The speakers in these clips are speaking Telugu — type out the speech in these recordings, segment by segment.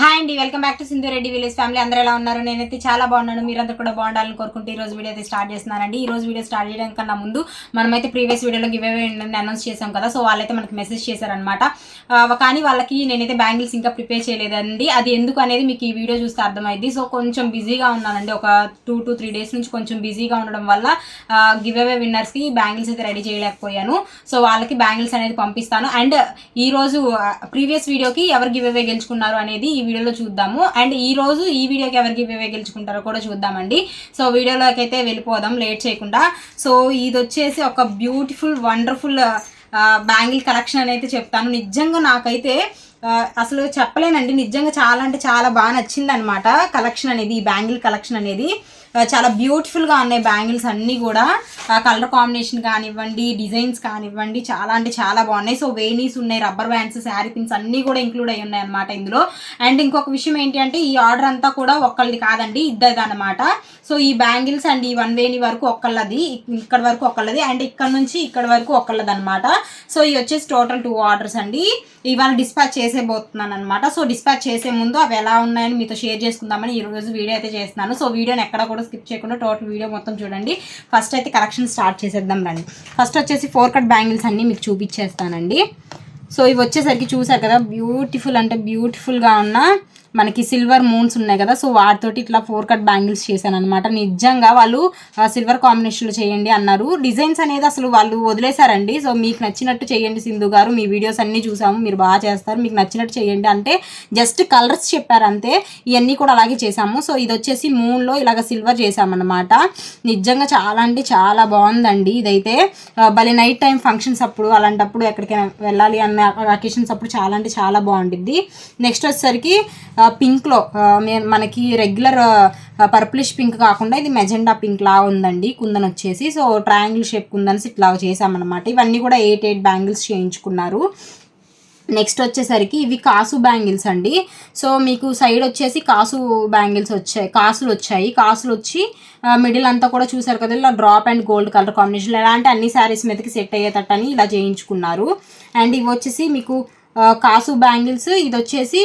హాయ్ అండి welcome back to Sindhu Reddy village family. అందరూ ఎలా ఉన్నారు? నేనైతే చాలా బాగున్నాను. మీరందరూ కూడా బాగుండాలని కోరుకుంటూ ఈ రోజు వీడియో అయితే స్టార్ట్ చేస్తున్నానండి. ఈ రోజు వీడియో స్టార్ట్ చేయడం కన్నా ముందు మనమైతే ప్రీవియస్ వీడియోలో గివ్ అవే అనౌన్స్ చేసాం కదా సో వాళ్ళైతే మనకి మెసేజ్ చేశారనమాట కానీ వాళ్ళకి నేనైతే బ్యాంగిల్స్ ఇంకా ప్రిపేర్ చేయలేదండి. అది ఎందుకు అనేది మీకు ఈ వీడియో చూస్తే అర్థమైంది సో కొంచెం బిజీగా ఉన్నానండి. ఒక టూ టు త్రీ డేస్ నుంచి కొంచెం బిజీగా ఉండడం వల్ల గివ్ అవే విన్నర్స్కి బ్యాంగిల్స్ అయితే రెడీ చేయలేకపోయాను. సో వాళ్ళకి బ్యాంగిల్స్ అనేది పంపిస్తాను. అండ్ ఈరోజు ప్రీవియస్ వీడియోకి ఎవరు గివ్ అవే గెలుచుకున్నారు అనేది ఈ వీడియోలో చూద్దాము. అండ్ ఈ రోజు ఈ వీడియోకి ఎవరికి గెలుచుకుంటారో కూడా చూద్దామండి. సో వీడియోలోకి అయితే వెళ్ళిపోదాం లేట్ చేయకుండా. సో ఇది వచ్చేసి ఒక బ్యూటిఫుల్ వండర్ఫుల్ బ్యాంగిల్ కలెక్షన్ అని అయితే చెప్తాను. నిజంగా నాకైతే అసలు చెప్పలేనండి. నిజంగా చాలా అంటే చాలా బాగా నచ్చింది అనమాట కలెక్షన్ అనేది ఈ బ్యాంగిల్ కలెక్షన్ అనేది. చాలా బ్యూటిఫుల్గా ఉన్నాయి బ్యాంగిల్స్ అన్నీ కూడా. కలర్ కాంబినేషన్ కానివ్వండి డిజైన్స్ కానివ్వండి చాలా అంటే చాలా బాగున్నాయి. సో వేణీస్ ఉన్నాయి రబ్బర్ బ్యాండ్స్ శారీ పిన్స్ అన్నీ కూడా ఇంక్లూడ్ అయి ఉన్నాయి అనమాట ఇందులో. అండ్ ఇంకొక విషయం ఏంటి అంటే ఈ ఆర్డర్ అంతా కూడా ఒక్కళ్ళది కాదండి ఇద్దరిది అనమాట సో ఈ బ్యాంగిల్స్ అండ్ ఈ వన్ వేణి వరకు ఒక్కళ్ళది ఇక్కడ వరకు ఒక్కళ్ళది అండ్ ఇక్కడ నుంచి ఇక్కడ వరకు ఒక్కళ్ళది అనమాట సో ఇవి వచ్చేసి టోటల్ టూ ఆర్డర్స్ అండి. ఇవాళ డిస్పాచ్ చేసేబోతున్నాను అనమాట సో డిస్పాచ్ చేసే ముందు అవి ఎలా ఉన్నాయని మీతో షేర్ చేసుకుందామని ఈ రోజు వీడియో అయితే చేస్తున్నాను. సో వీడియోని ఎక్కడ కూడా స్కిప్ చేయకుండా టోటల్ వీడియో మొత్తం చూడండి. ఫస్ట్ అయితే కలెక్షన్ స్టార్ట్ చేసేద్దాం రండి. ఫస్ట్ వచ్చేసి ఫోర్ కట్ బ్యాంగిల్స్ అన్నీ మీకు చూపించేస్తానండి. సో ఇవి వచ్చేసరికి చూసారు కదా బ్యూటిఫుల్ అంటే బ్యూటిఫుల్గా ఉన్న మనకి సిల్వర్ మూన్స్ ఉన్నాయి కదా సో వాటితోటి ఇట్లా ఫోర్ కట్ బ్యాంగిల్స్ చేశాను అనమాట నిజంగా వాళ్ళు సిల్వర్ కాంబినేషన్లో చేయండి అన్నారు. డిజైన్స్ అనేది అసలు వాళ్ళు వదిలేశారండి. సో మీకు నచ్చినట్టు చేయండి సింధు గారు. మీ వీడియోస్ అన్నీ చూసాము మీరు బాగా చేస్తారు. మీకు నచ్చినట్టు చేయండి అంటే జస్ట్ కలర్స్ చెప్పారు అంతే. ఇవన్నీ కూడా అలాగే చేసాము సో ఇది వచ్చేసి మూన్లో ఇలాగ సిల్వర్ చేశామన్నమాట. నిజంగా చాలా అంటే చాలా బాగుందండి ఇదైతే. భలే నైట్ టైం ఫంక్షన్స్ అప్పుడు అలాంటప్పుడు ఎక్కడికైనా వెళ్ళాలి అన్న అకేషన్స్ అప్పుడు చాలా అంటే చాలా బాగుంటుంది నెక్స్ట్ వచ్చేసరికి పింక్లో మే- మనకి రెగ్యులర్ పర్పులిష్ పింక్ కాకుండా ఇది మెజెండా పింక్ లా ఉందండి కుందన్ వచ్చేసి. సో ట్రయాంగిల్ షేప్ కుందన్స్ ఇట్లా చేసామన్నమాట ఇవన్నీ కూడా ఎయిట్ ఎయిట్ బ్యాంగిల్స్ చేయించుకున్నారు. నెక్స్ట్ వచ్చేసరికి ఇవి కాసు బ్యాంగిల్స్ అండి. సో మీకు సైడ్ వచ్చేసి కాసు బ్యాంగిల్స్ వచ్చాయి కాసులు వచ్చాయి. కాసులు వచ్చి మిడిల్ అంతా కూడా చూసారు కదా ఇలా drop and gold colour combination ఇలాంటి అన్ని శారీస్ మీదకి సెట్ అయ్యేటట్టు అని ఇలా చేయించుకున్నారు. అండ్ ఇవి వచ్చేసి మీకు కాసు బ్యాంగిల్స్ ఇది వచ్చేసి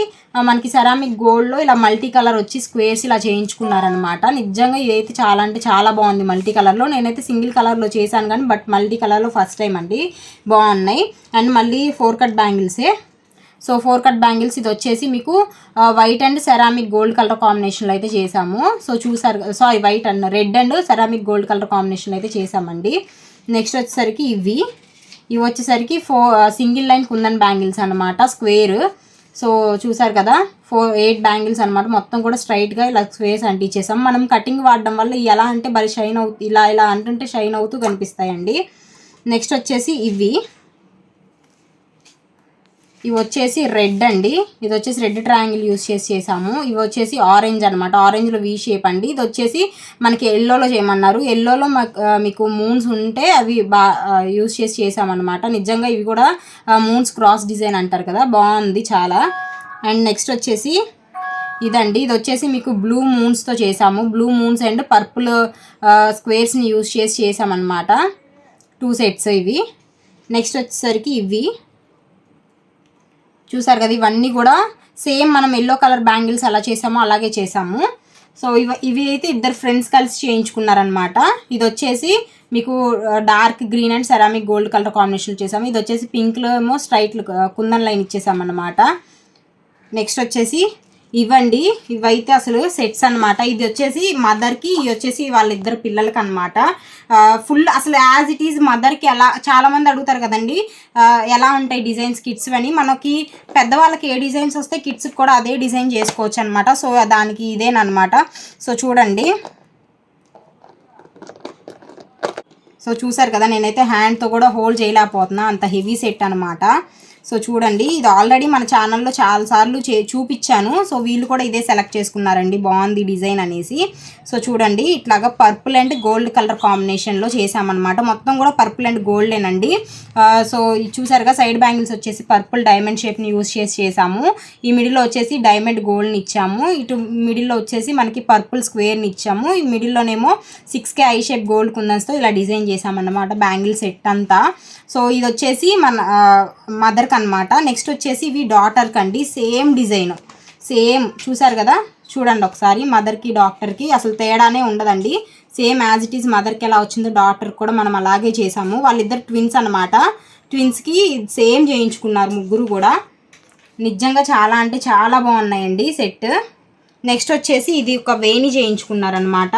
మనకి సెరామిక్ గోల్డ్లో ఇలా మల్టీ కలర్ వచ్చి స్క్వేర్స్ ఇలా చేయించుకున్నారనమాట నిజంగా ఇదైతే చాలా అంటే చాలా బాగుంది మల్టీ కలర్లో నేనైతే సింగిల్ కలర్లో చేశాను కానీ బట్ మల్టీ కలర్లో ఫస్ట్ టైం అండి. బాగున్నాయి. అండ్ మళ్ళీ ఫోర్ కట్ బ్యాంగిల్సే సో ఫోర్ కట్ బ్యాంగిల్స్ ఇది వచ్చేసి మీకు white and ceramic gold colour కాంబినేషన్లో అయితే చేసాము సో చూసారు sorry white and red and ceramic gold colour కాంబినేషన్లో అయితే చేసామండి నెక్స్ట్ వచ్చేసరికి ఇవి. ఇవి వచ్చేసరికి four single line kundan bangles అనమాట స్క్వేర్. సో చూసారు కదా ఫోర్ ఎయిట్ బ్యాంగిల్స్ అనమాట మొత్తం కూడా స్ట్రైట్గా ఇలా స్క్వేర్స్ అంటించేసాం. మనం కటింగ్ వాడడం వల్ల ఎలా అంటే మరి షైన్ అవుతూ ఇలా ఇలా అంటుంటే షైన్ అవుతూ కనిపిస్తాయండి. నెక్స్ట్ వచ్చేసి ఇవి. ఇవి వచ్చేసి రెడ్ అండి. ఇది వచ్చేసి రెడ్ ట్రయాంగిల్ యూస్ చేసి చేసాము. ఇవి వచ్చేసి ఆరెంజ్ అనమాట ఆరెంజ్లో వీ షేప్ అండి. ఇది వచ్చేసి మనకి ఎల్లోలో చేయమన్నారు. ఎల్లోలో మీకు మూన్స్ ఉంటే అవి బా యూస్ చేసి చేసామన్నమాట. నిజంగా ఇవి కూడా మూన్స్ క్రాస్ డిజైన్ అంటారు కదా. బాగుంది చాలా. అండ్ నెక్స్ట్ వచ్చేసి ఇదండి. ఇది వచ్చేసి మీకు బ్లూ మూన్స్తో చేసాము. బ్లూ మూన్స్ అండ్ పర్పుల్ స్క్వేర్స్ని యూస్ చేసి చేసామన్నమాట. టూ సెట్స్ ఇవి. నెక్స్ట్ వచ్చేసరికి ఇవి. చూసారు కదా ఇవన్నీ కూడా సేమ్ మనం ఎల్లో కలర్ బ్యాంగిల్స్ ఎలా చేసామో అలాగే చేసాము. సో ఇవి ఇవి అయితే ఇద్దరు ఫ్రెండ్స్ కలిసి చేయించుకున్నారనమాట ఇది వచ్చేసి మీకు dark green and ceramic gold colour combination చేసాము. ఇది వచ్చేసి పింక్లో ఏమో స్ట్రైట్ కుందన్ లైన్ ఇచ్చేసామన్నమాట. నెక్స్ట్ వచ్చేసి ఇవ్వండి. ఇవైతే అసలు సెట్స్ అనమాట ఇది వచ్చేసి మదర్కి ఇది వచ్చేసి వాళ్ళిద్దరు పిల్లలకి అనమాట ఫుల్ అసలు యాజ్ ఇట్ ఈజ్ మదర్కి ఎలా చాలామంది అడుగుతారు కదండి. ఎలా ఉంటాయి డిజైన్స్ కిడ్స్ అని. మనకి పెద్దవాళ్ళకి ఏ డిజైన్స్ వస్తే కిడ్స్కి కూడా అదే డిజైన్ చేసుకోవచ్చు అనమాట సో దానికి ఇదేనమాట సో చూడండి. సో చూసారు కదా నేనైతే హ్యాండ్తో కూడా హోల్డ్ చేయలేకపోతున్నా. అంత హెవీ సెట్ అనమాట సో చూడండి ఇది ఆల్రెడీ మన ఛానల్లో చాలాసార్లు చే చూపించాను. సో వీళ్ళు కూడా ఇదే సెలెక్ట్ చేసుకున్నారండి బాగుంది డిజైన్ అనేసి. సో చూడండి ఇట్లాగా పర్పుల్ అండ్ గోల్డ్ కలర్ కాంబినేషన్లో చేసామన్నమాట మొత్తం కూడా పర్పుల్ అండ్ గోల్డేనండి సో ఇది చూసారుగా సైడ్ బ్యాంగిల్స్ వచ్చేసి పర్పుల్ డైమండ్ షేప్ని యూస్ చేసి చేసాము ఈ మిడిల్లో వచ్చేసి డైమండ్ గోల్డ్ని ఇచ్చాము. ఇటు మిడిల్లో వచ్చేసి మనకి పర్పుల్ స్క్వేర్ని ఇచ్చాము. ఈ మిడిల్లోనేమో six K I shape gold కుందన్స్తో ఇలా డిజైన్ చేసామన్నమాట బ్యాంగిల్ సెట్ అంతా. సో ఇది వచ్చేసి మన మదర్ అనమాట నెక్స్ట్ వచ్చేసి ఇవి డాటర్కి అండి. సేమ్ డిజైన్ సేమ్ చూసారు కదా? చూడండి ఒకసారి. మదర్కి డాక్టర్కి అసలు తేడానే ఉండదండి. సేమ్ యాజ్ ఇట్ ఈస్ మదర్కి ఎలా వచ్చిందో డాక్టర్ కూడా మనం అలాగే చేసాము వాళ్ళిద్దరు ట్విన్స్ అనమాట ట్విన్స్కి సేమ్ చేయించుకున్నారు ముగ్గురు కూడా. నిజంగా చాలా అంటే చాలా బాగున్నాయండి సెట్ నెక్స్ట్ వచ్చేసి ఇది ఒక వేణి చేయించుకున్నారనమాట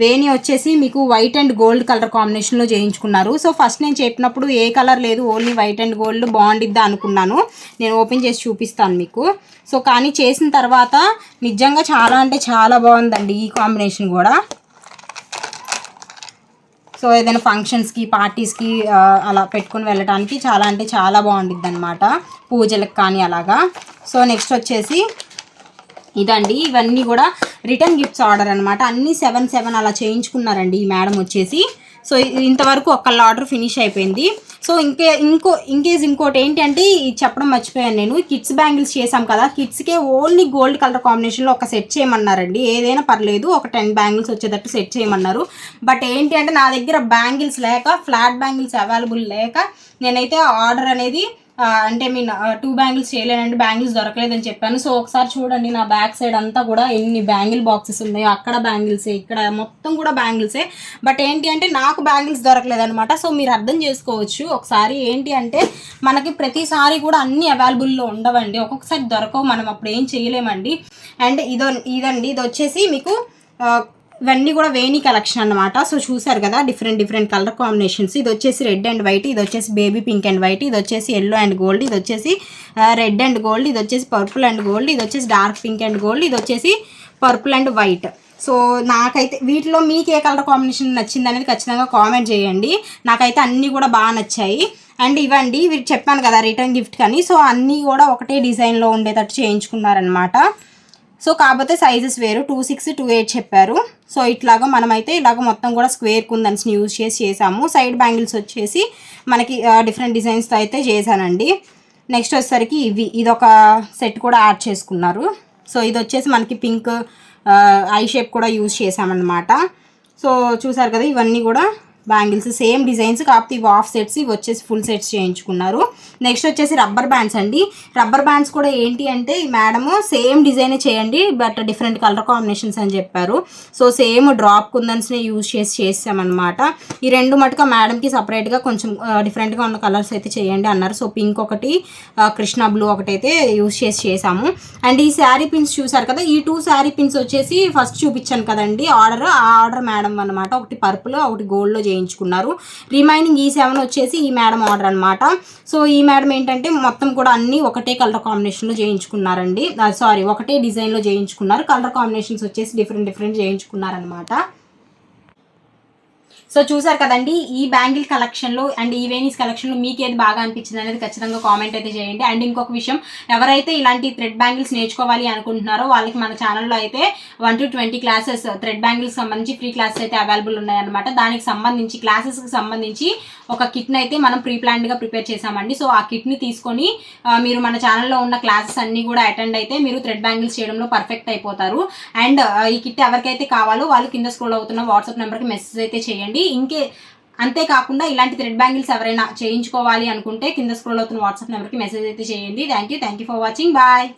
వేణి వచ్చేసి మీకు వైట్ అండ్ గోల్డ్ కలర్ కాంబినేషన్లో చేయించుకున్నారు. సో ఫస్ట్ నేను చెప్పినప్పుడు ఏ కలర్ లేదు ఓన్లీ వైట్ అండ్ గోల్డ్ బాగుండిద్దా అనుకున్నాను. నేను ఓపెన్ చేసి చూపిస్తాను మీకు. సో కానీ చేసిన తర్వాత నిజంగా చాలా అంటే చాలా బాగుందండి ఈ కాంబినేషన్ కూడా. సో ఏదైనా ఫంక్షన్స్కి పార్టీస్కి అలా పెట్టుకుని వెళ్ళడానికి చాలా అంటే చాలా బాగుండిద్ది అనమాట పూజలకు కానీ అలాగా. సో నెక్స్ట్ వచ్చేసి ఇదండి. ఇవన్నీ కూడా రిటర్న్ గిఫ్ట్స్ ఆర్డర్ అనమాట అన్నీ సెవెన్ సెవెన్ అలా చేయించుకున్నారండి ఈ మేడం వచ్చేసి. సో ఇంతవరకు ఒకళ్ళ ఆర్డర్ ఫినిష్ అయిపోయింది. సో ఇంకే ఇంకో ఇంకేజ్ ఇంకోటి ఏంటి అంటే చెప్పడం మర్చిపోయాను నేను. కిడ్స్ బ్యాంగిల్స్ చేసాం కదా కిడ్స్కే ఓన్లీ గోల్డ్ కలర్ కాంబినేషన్లో ఒక సెట్ చేయమన్నారండి. ఏదైనా పర్లేదు ఒక టెన్ బ్యాంగిల్స్ వచ్చేటట్టు సెట్ చేయమన్నారు. బట్ ఏంటి అంటే నా దగ్గర బ్యాంగిల్స్ లేక ఫ్లాట్ బ్యాంగిల్స్ అవైలబుల్ లేక నేనైతే ఆర్డర్ అనేది అంటే మీ టూ బ్యాంగిల్స్ చేయలేనండి బ్యాంగిల్స్ దొరకలేదని చెప్పాను. సో ఒకసారి చూడండి నా బ్యాక్ సైడ్ అంతా కూడా ఎన్ని బ్యాంగిల్ బాక్సెస్ ఉన్నాయో అక్కడ బ్యాంగిల్సే ఇక్కడ మొత్తం కూడా బ్యాంగిల్సే బట్ ఏంటి అంటే నాకు బ్యాంగిల్స్ దొరకలేదనమాట సో మీరు అర్థం చేసుకోవచ్చు ఒకసారి ఏంటి అంటే మనకి ప్రతిసారి కూడా అన్ని అవైలబుల్లో ఉండవండి. ఒక్కొక్కసారి దొరకవు మనం అప్పుడు ఏం చేయలేమండి. అండ్ ఇదో ఇదండి ఇది వచ్చేసి మీకు ఇవన్నీ కూడా వేణి కలెక్షన్ అన్నమాట. సో చూసారు కదా డిఫరెంట్ డిఫరెంట్ కలర్ కాంబినేషన్స్ ఇది వచ్చేసి రెడ్ అండ్ వైట్ ఇది వచ్చేసి బేబీ పింక్ అండ్ వైట్ ఇది వచ్చేసి ఎల్లో అండ్ గోల్డ్ ఇది వచ్చేసి రెడ్ అండ్ గోల్డ్ ఇది వచ్చేసి పర్పుల్ అండ్ గోల్డ్ ఇది వచ్చేసి డార్క్ పింక్ అండ్ గోల్డ్ ఇది వచ్చేసి పర్పుల్ అండ్ వైట్ సో నాకైతే వీటిలో మీకు ఏ కలర్ కాంబినేషన్ నచ్చింది అనేది ఖచ్చితంగా కామెంట్ చేయండి. నాకైతే అన్నీ కూడా బాగా నచ్చాయి. అండ్ ఇవ్వండి వీరు చెప్పాను కదా రిటర్న్ గిఫ్ట్ కానీ. సో అన్నీ కూడా ఒకటే డిజైన్లో ఉండేటట్టు చేయించుకున్నారనమాట సో కాకపోతే సైజెస్ వేరు. టూ సిక్స్ టూ ఎయిట్ చెప్పారు. సో ఇట్లాగా మనమైతే ఇలాగ మొత్తం కూడా స్క్వేర్ కుందన్స్ని యూజ్ చేసి చేసాము. సైడ్ బ్యాంగిల్స్ వచ్చేసి మనకి డిఫరెంట్ డిజైన్స్తో అయితే చేశానండి. నెక్స్ట్ వచ్చేసరికి ఇవి ఇదొక సెట్ కూడా యాడ్ చేసుకున్నారు. సో ఇది వచ్చేసి మనకి పింక్ ఐ షేప్ కూడా యూజ్ చేసామన్నమాట సో చూసారు కదా ఇవన్నీ కూడా బ్యాంగిల్స్ సేమ్ డిజైన్స్ కాకపోతే ఇవి ఆఫ్ సెట్స్ ఇవి వచ్చేసి ఫుల్ సెట్స్ చేయించుకున్నారు. నెక్స్ట్ వచ్చేసి రబ్బర్ బ్యాండ్స్ అండి. రబ్బర్ బ్యాండ్స్ కూడా ఏంటి అంటే ఈ మేడము సేమ్ డిజైన్ చేయండి బట్ డిఫరెంట్ కలర్ కాంబినేషన్స్ అని చెప్పారు. సో సేమ్ డ్రాప్ కుందన్స్నే యూజ్ చేసి చేసామన్నమాట. ఈ రెండు మటుక మేడంకి సపరేట్గా కొంచెం డిఫరెంట్గా ఉన్న కలర్స్ అయితే చేయండి అన్నారు. సో పింక్ ఒకటి కృష్ణ బ్లూ ఒకటి అయితే యూజ్ చేసి చేసాము. అండ్ ఈ శారీ పిన్స్ చూసారు కదా ఈ టూ శారీ పిన్స్ వచ్చేసి ఫస్ట్ చూపించాను కదండి ఆర్డర్ ఆ ఆర్డర్ మేడం అన్నమాట. ఒకటి పర్పుల్ ఒకటి గోల్డ్లో చేయించుకున్నారు. రిమైనింగ్ ఈ సెవెన్ వచ్చేసి ఈ మేడం ఆర్డర్ అన్నమాట. సో ఈ మేడం ఏంటంటే మొత్తం కూడా అన్ని ఒకటే కలర్ కాంబినేషన్లో చేయించుకున్నారండి. Uh, సారీ ఒకటే డిజైన్లో చేయించుకున్నారు. కలర్ కాంబినేషన్స్ వచ్చేసి డిఫరెంట్ డిఫరెంట్ చేయించుకున్నారనమాట సో చూసారు కదండి ఈ బ్యాంగిల్ కలెక్షన్లో అండ్ ఈ వేనీస్ కలెక్షన్లో మీకు ఏది బాగా అనిపించింది అనేది ఖచ్చితంగా కామెంట్ అయితే చేయండి. అండ్ ఇంకొక విషయం ఎవరైతే ఇలాంటి థ్రెడ్ బ్యాంగిల్స్ నేర్చుకోవాలి అనుకుంటున్నారో వాళ్ళకి మన ఛానల్లో అయితే one two twenty classes thread bangles సంబంధించి ఫ్రీ క్లాసెస్ అయితే అవైలబుల్ ఉన్నాయన్నమాట. దానికి సంబంధించి క్లాసెస్కి సంబంధించి ఒక కిట్ని అయితే మనం ప్రీ ప్లాన్డ్గా ప్రిపేర్ చేసామండి సో ఆ కిట్ని తీసుకొని మీరు మన ఛానల్లో ఉన్న క్లాసెస్ అన్నీ కూడా అటెండ్ అయితే మీరు థ్రెడ్ బ్యాంగిల్స్ చేయడంలో పర్ఫెక్ట్ అయిపోతారు. అండ్ ఈ కిట్ ఎవరికైతే కావాలో వాళ్ళు కింద స్క్రోల్ అవుతున్న వాట్సాప్ నెంబర్కి మెసేజ్ అయితే చేయండి. చేయండి. ఇంకే అంతేకాకుండా ఇలాంటి థ్రెడ్ బ్యాంగిల్స్ ఎవరైనా చేయించుకోవాలి అనుకుంటే కింద స్క్రోల్ అవుతున్న వాట్సాప్ నెంబర్కి మెసేజ్ అయితే చేయండి. Thank you thank you for watching bye